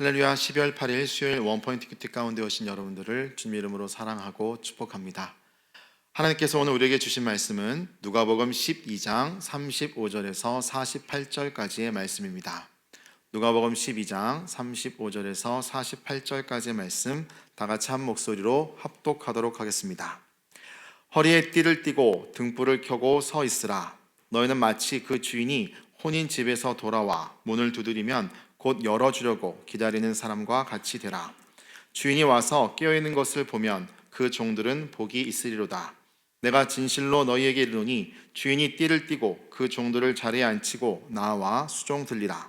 할렐루야 12월 8일 수요일 원포인트 큐티 가운데 오신 여러분들을 주님 이름으로 사랑하고 축복합니다. 하나님께서 오늘 우리에게 주신 말씀은 누가복음 12장 35절에서 48절까지의 말씀입니다. 누가복음 12장 35절에서 48절까지의 말씀 다 같이 한 목소리로 합독하도록 하겠습니다. 허리에 띠를 띠고 등불을 켜고 서 있으라. 너희는 마치 그 주인이 혼인 집에서 돌아와 문을 두드리면 곧 열어주려고 기다리는 사람과 같이 되라. 주인이 와서 깨어 있는 것을 보면 그 종들은 복이 있으리로다. 내가 진실로 너희에게 이르노니 주인이 띠를 띠고 그 종들을 자리에 앉히고 나와 수종 들리라.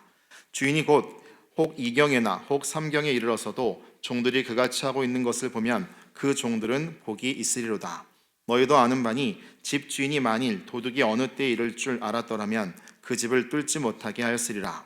주인이 곧 혹 이경에나 혹 삼경에 이르러서도 종들이 그같이 하고 있는 것을 보면 그 종들은 복이 있으리로다. 너희도 아는 바니 집 주인이 만일 도둑이 어느 때에 이를 줄 알았더라면 그 집을 뚫지 못하게 하였으리라.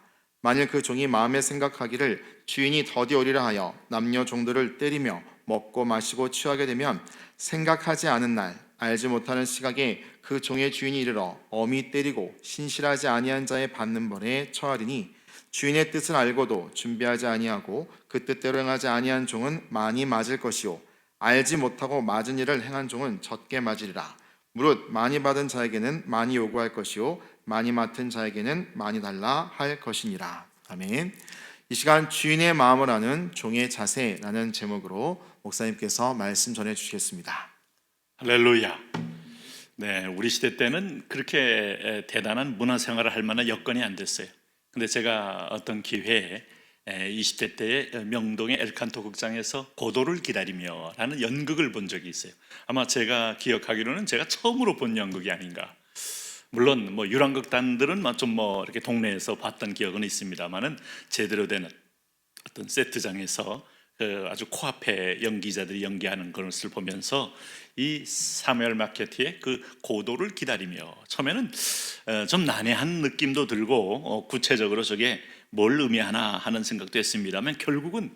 만일 그 종이 마음에 생각하기를 주인이 더디 오리라 하여 남녀 종들을 때리며 먹고 마시고 취하게 되면 생각하지 않은 날 알지 못하는 시각에 그 종의 주인이 이르러 엄히 때리고 신실하지 아니한 자의 받는 벌에 처하리니 주인의 뜻을 알고도 준비하지 아니하고 그 뜻대로 행하지 아니한 종은 많이 맞을 것이요 알지 못하고 맞은 일을 행한 종은 적게 맞으리라. 무릇 많이 받은 자에게는 많이 요구할 것이요 많이 맡은 자에게는 많이 달라 할 것이니라 아멘. 이 시간 주인의 마음을 아는 종의 자세라는 제목으로 목사님께서 말씀 전해 주시겠습니다. 할렐루야. 네, 우리 시대 때는 그렇게 에, 대단한 문화 생활을 할 만한 여건이 안 됐어요. 근데 제가 어떤 기회에 에, 20대 때 명동의 엘칸토 극장에서 고도를 기다리며라는 연극을 본 적이 있어요. 아마 제가 기억하기로는 제가 처음으로 본 연극이 아닌가. 물론 뭐 유랑극단들은 좀 뭐 이렇게 동네에서 봤던 기억은 있습니다만은 제대로 된 어떤 세트장에서 그 아주 코앞에 연기자들이 연기하는 것을 보면서 이 사무엘 마케티의 그 고도를 기다리며 처음에는 어, 좀 난해한 느낌도 들고 어, 구체적으로 저게 뭘 의미하나 하는 생각도 했습니다만 결국은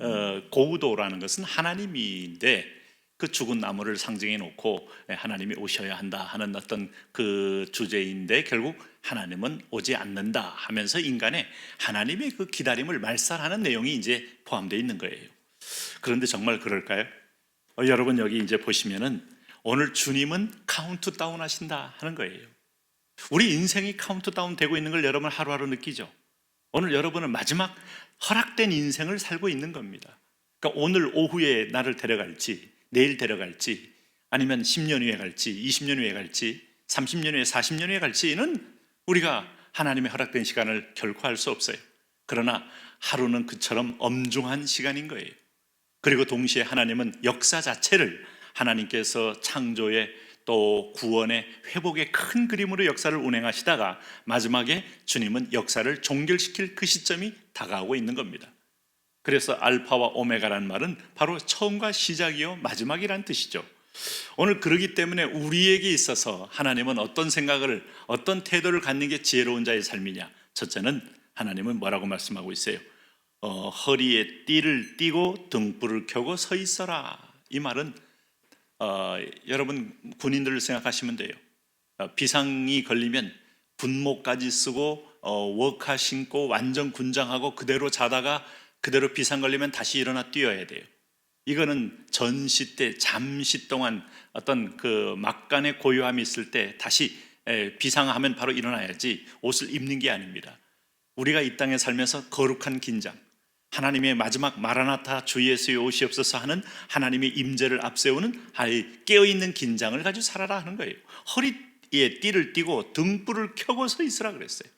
어, 고도라는 것은 하나님인데 그 죽은 나무를 상징해 놓고 하나님이 오셔야 한다 하는 어떤 그 주제인데 결국 하나님은 오지 않는다 하면서 인간의 하나님의 그 기다림을 말살하는 내용이 이제 포함되어 있는 거예요. 그런데 정말 그럴까요? 어, 여러분 여기 이제 보시면은 오늘 주님은 카운트 다운 하신다 하는 거예요. 우리 인생이 카운트 다운 되고 있는 걸 여러분 하루하루 느끼죠. 오늘 여러분은 마지막 허락된 인생을 살고 있는 겁니다. 그러니까 오늘 오후에 나를 데려갈지 내일 데려갈지 아니면 10년 후에 갈지 20년 후에 갈지 30년 후에 40년 후에 갈지는 우리가 하나님의 허락된 시간을 결코 할수 없어요. 그러나 하루는 그처럼 엄중한 시간인 거예요. 그리고 동시에 하나님은 역사 자체를 하나님께서 창조의 또 구원의 회복의 큰 그림으로 역사를 운행하시다가 마지막에 주님은 역사를 종결시킬 그 시점이 다가오고 있는 겁니다. 그래서 알파와 오메가라는 말은 바로 처음과 시작이요 마지막이란 뜻이죠. 오늘 그러기 때문에 우리에게 있어서 하나님은 어떤 생각을 어떤 태도를 갖는 게 지혜로운 자의 삶이냐? 첫째는 하나님은 뭐라고 말씀하고 있어요? 어, 허리에 띠를 띠고 등불을 켜고 서 있어라. 이 말은 어, 여러분 군인들을 생각하시면 돼요. 어, 비상이 걸리면 분모까지 쓰고 어, 워카 신고 완전 군장하고 그대로 자다가 그대로 비상 걸리면 다시 일어나 뛰어야 돼요. 이거는 전시 때 잠시 동안 어떤 그 막간의 고요함이 있을 때 다시 비상하면 바로 일어나야지 옷을 입는 게 아닙니다. 우리가 이 땅에 살면서 거룩한 긴장, 하나님의 마지막 마라나타 주 예수의 오시옵소서 하는 하나님의 임재를 앞세우는 깨어 있는 긴장을 가지고 살아라 하는 거예요. 허리에 띠를 띠고 등불을 켜고 서 있으라 그랬어요.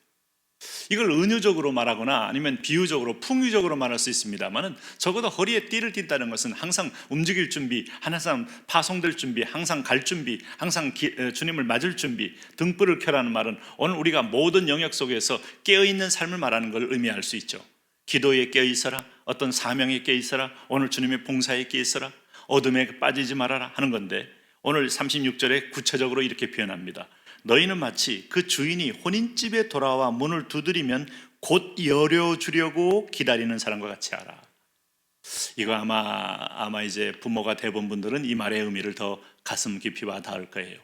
이걸 은유적으로 말하거나 아니면 비유적으로 풍유적으로 말할 수 있습니다만은 적어도 허리에 띠를 띈다는 것은 항상 움직일 준비, 항상 파송될 준비, 항상 갈 준비, 항상 기, 주님을 맞을 준비, 등불을 켜라는 말은 오늘 우리가 모든 영역 속에서 깨어 있는 삶을 말하는 걸 의미할 수 있죠. 기도에 깨어 있어라, 어떤 사명에 깨 있어라. 오늘 주님의 봉사에 깨 있어라. 어둠에 빠지지 말아라 하는 건데 오늘 36절에 구체적으로 이렇게 표현합니다. 너희는 마치 그 주인이 혼인집에 돌아와 문을 두드리면 곧 열어주려고 기다리는 사람과 같이 하라. 이거 아마 아마 이제 부모가 대본 분들은 이 말의 의미를 더 가슴 깊이 와 닿을 거예요.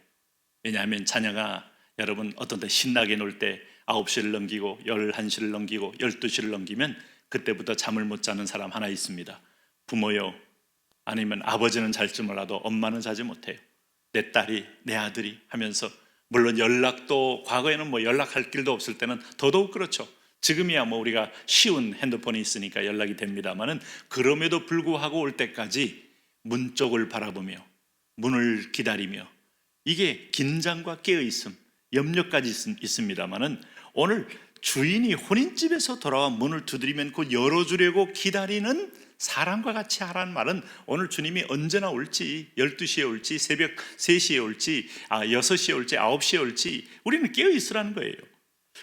왜냐하면 자녀가 여러분 어떤 때 신나게 놀 때 9시를 넘기고 11시를 넘기고 12시를 넘기면 그때부터 잠을 못 자는 사람 하나 있습니다. 부모요. 아니면 아버지는 잘지 몰라도 엄마는 자지 못해요. 내 딸이 내 아들이 하면서 물론 연락도 과거에는 뭐 연락할 길도 없을 때는 더더욱 그렇죠. 지금이야 뭐 우리가 쉬운 핸드폰이 있으니까 연락이 됩니다만은 그럼에도 불구하고 올 때까지 문 쪽을 바라보며 문을 기다리며 이게 긴장과 깨어 있음, 염려까지 있, 있습니다만은 오늘 주인이 혼인집에서 돌아와 문을 두드리면 곧 열어주려고 기다리는 사람과 같이 하라는 말은 오늘 주님이 언제나 올지 12시에 올지 새벽 3시에 올지 아 6시에 올지 9시에 올지 우리는 깨어 있으라는 거예요.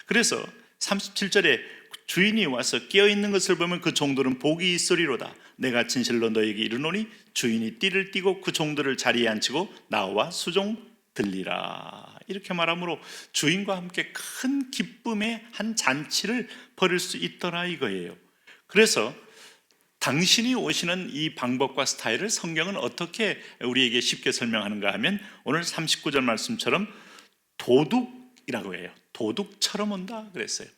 그래서 37절에 주인이 와서 깨어 있는 것을 보면 그 종들은 복이 있으리로다. 내가 진실로 너에게 이르노니 주인이 띠를 띠고 그 종들을 자리에 앉히고 나와 수종 들리라. 이렇게 말하므로 주인과 함께 큰 기쁨의 한 잔치를 벌일 수 있더라 이거예요. 그래서 당신이 오시는 이 방법과 스타일을 성경은 어떻게 우리에게 쉽게 설명하는가 하면 오늘 39절 말씀처럼 도둑이라고 해요. 도둑처럼 온다 그랬어요.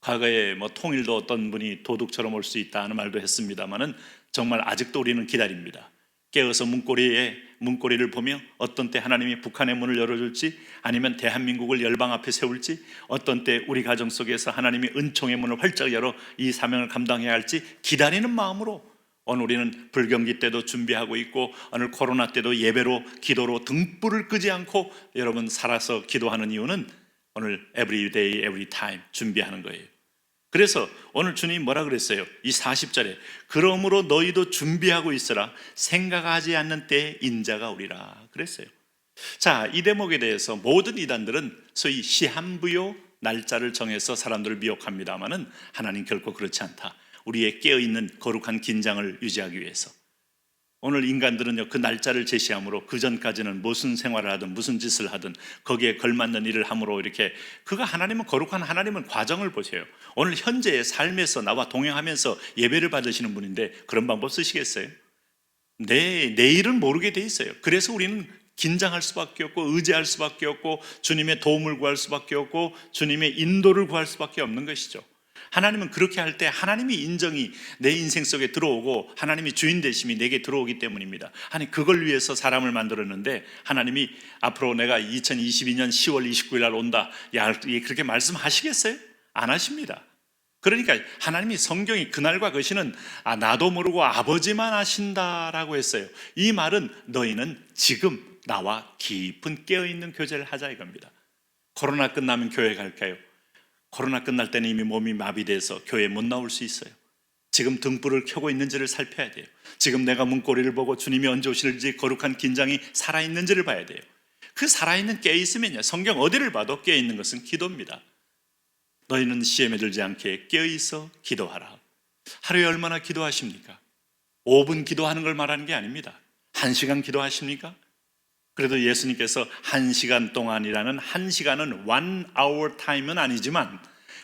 과거에 뭐 통일도 어떤 분이 도둑처럼 올 수 있다 하는 말도 했습니다만은 정말 아직도 우리는 기다립니다. 깨어서 문고리에 문고리를 보며 어떤 때 하나님이 북한의 문을 열어줄지 아니면 대한민국을 열방 앞에 세울지 어떤 때 우리 가정 속에서 하나님이 은총의 문을 활짝 열어 이 사명을 감당해야 할지 기다리는 마음으로 오늘 우리는 불경기 때도 준비하고 있고 오늘 코로나 때도 예배로 기도로 등불을 끄지 않고 여러분 살아서 기도하는 이유는 오늘 every day, every time 준비하는 거예요. 그래서 오늘 주님 뭐라 그랬어요? 이 40절에 그러므로 너희도 준비하고 있어라 생각하지 않는 때에 인자가 오리라 그랬어요. 자, 이 대목에 대해서 모든 이단들은 소위 시한부요 날짜를 정해서 사람들을 미혹합니다만은 하나님 결코 그렇지 않다. 우리의 깨어 있는 거룩한 긴장을 유지하기 위해서 오늘 인간들은요 그 날짜를 제시함으로 그 전까지는 무슨 생활을 하든 무슨 짓을 하든 거기에 걸맞는 일을 함으로 이렇게 그가 하나님은 거룩한 하나님은 과정을 보세요. 오늘 현재의 삶에서 나와 동행하면서 예배를 받으시는 분인데 그런 방법 쓰시겠어요? 내 내일은 모르게 돼 있어요. 그래서 우리는 긴장할 수밖에 없고 의지할 수밖에 없고 주님의 도움을 구할 수밖에 없고 주님의 인도를 구할 수밖에 없는 것이죠. 하나님은 그렇게 할 때 하나님이 인정이 내 인생 속에 들어오고 하나님이 주인 되심이 내게 들어오기 때문입니다. 아니 그걸 위해서 사람을 만들었는데 하나님이 앞으로 내가 2022년 10월 29일 날 온다. 야 그렇게 말씀하시겠어요? 안 하십니다. 그러니까 하나님이 성경이 그날과 그 시는 아, 나도 모르고 아버지만 아신다라고 했어요. 이 말은 너희는 지금 나와 깊은 깨어있는 교제를 하자 이겁니다. 코로나 끝나면 교회 갈까요? 코로나 끝날 때는 이미 몸이 마비돼서 교회 못 나올 수 있어요. 지금 등불을 켜고 있는지를 살펴야 돼요. 지금 내가 문고리를 보고 주님이 언제 오실지 거룩한 긴장이 살아있는지를 봐야 돼요. 그 살아있는 깨어있으면요. 성경 어디를 봐도 깨어있는 것은 기도입니다. 너희는 시험에 들지 않게 깨어있어 기도하라. 하루에 얼마나 기도하십니까? 5분 기도하는 걸 말하는 게 아닙니다. 1시간 기도하십니까? 그래도 예수님께서 한 시간 동안이라는 한 시간은 one hour time은 아니지만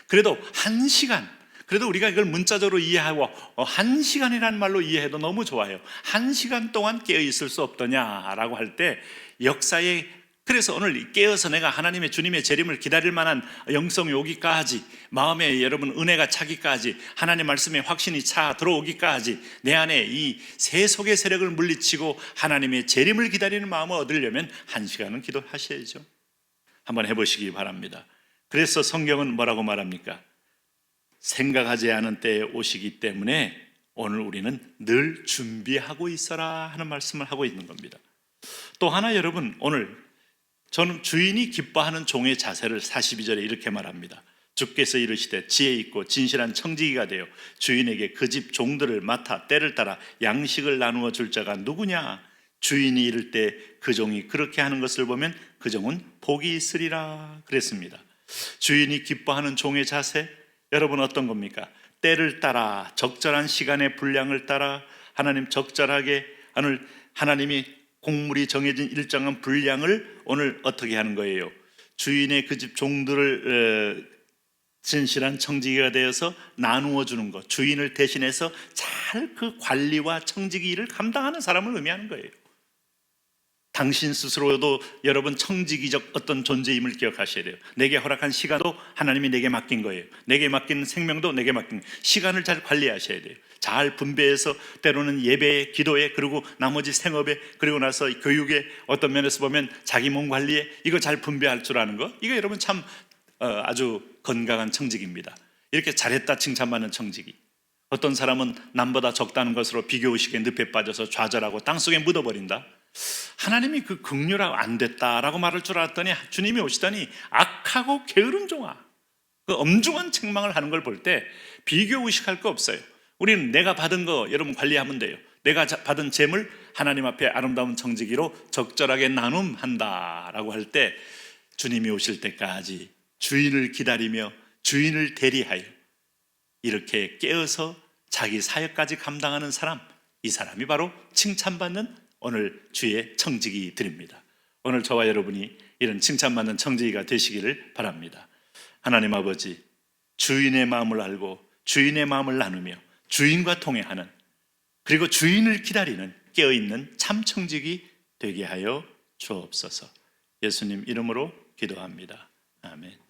그래도 한 시간 그래도 우리가 이걸 문자적으로 이해하고 어, 한 시간이라는 말로 이해해도 너무 좋아요. 한 시간 동안 깨어 있을 수 없더냐라고 할 때 역사에 그래서 오늘 깨어서 내가 하나님의 주님의 재림을 기다릴 만한 영성이 오기까지 마음에 여러분 은혜가 차기까지 하나님 말씀에 확신이 차 들어오기까지 내 안에 이 세속의 세력을 물리치고 하나님의 재림을 기다리는 마음을 얻으려면 한 시간은 기도하셔야죠. 한번 해보시기 바랍니다. 그래서 성경은 뭐라고 말합니까? 생각하지 않은 때에 오시기 때문에 오늘 우리는 늘 준비하고 있어라 하는 말씀을 하고 있는 겁니다. 또 하나 여러분 오늘 저는 주인이 기뻐하는 종의 자세를 42절에 이렇게 말합니다. 주께서 이르시되 지혜 있고 진실한 청지기가 되어 주인에게 그 집 종들을 맡아 때를 따라 양식을 나누어 줄 자가 누구냐? 주인이 이를 때 그 종이 그렇게 하는 것을 보면 그 종은 복이 있으리라 그랬습니다. 주인이 기뻐하는 종의 자세 여러분 어떤 겁니까? 때를 따라 적절한 시간의 분량을 따라 하나님 적절하게 하나님이 곡물이 정해진 일정한 분량을 오늘 어떻게 하는 거예요? 주인의 그 집 종들을 어, 진실한 청지기가 되어서 나누어 주는 것, 주인을 대신해서 잘 그 관리와 청지기 일을 감당하는 사람을 의미하는 거예요. 당신 스스로도 여러분 청지기적 어떤 존재임을 기억하셔야 돼요. 내게 허락한 시간도 하나님이 내게 맡긴 거예요. 내게 맡긴 생명도 내게 맡긴. 시간을 잘 관리하셔야 돼요. 잘 분배해서 때로는 예배에, 기도에, 그리고 나머지 생업에, 그리고 나서 교육에 어떤 면에서 보면 자기 몸 관리에 이거 잘 분배할 줄 아는 거. 이거 여러분 참 어, 아주 건강한 청지기입니다. 이렇게 잘했다 칭찬받는 청지기. 어떤 사람은 남보다 적다는 것으로 비교 의식에 늪에 빠져서 좌절하고 땅속에 묻어버린다. 하나님이 그 극률하고 안 됐다라고 말할 줄 알았더니 주님이 오시더니 악하고 게으른 종아 그 엄중한 책망을 하는 걸 볼 때 비교 의식할 거 없어요. 우리는 내가 받은 거 여러분 관리하면 돼요. 내가 자- 받은 재물 하나님 앞에 아름다운 청지기로 적절하게 나눔한다라고 할 때 주님이 오실 때까지 주인을 기다리며 주인을 대리하여 이렇게 깨어서 자기 사역까지 감당하는 사람, 이 사람이 바로 칭찬받는 오늘 주의 청지기 드립니다. 오늘 저와 여러분이 이런 칭찬받는 청지기가 되시기를 바랍니다. 하나님 아버지, 주인의 마음을 알고 주인의 마음을 나누며 주인과 통해하는 그리고 주인을 기다리는 깨어있는 참 청지기 되게 하여 주옵소서. 예수님 이름으로 기도합니다. 아멘.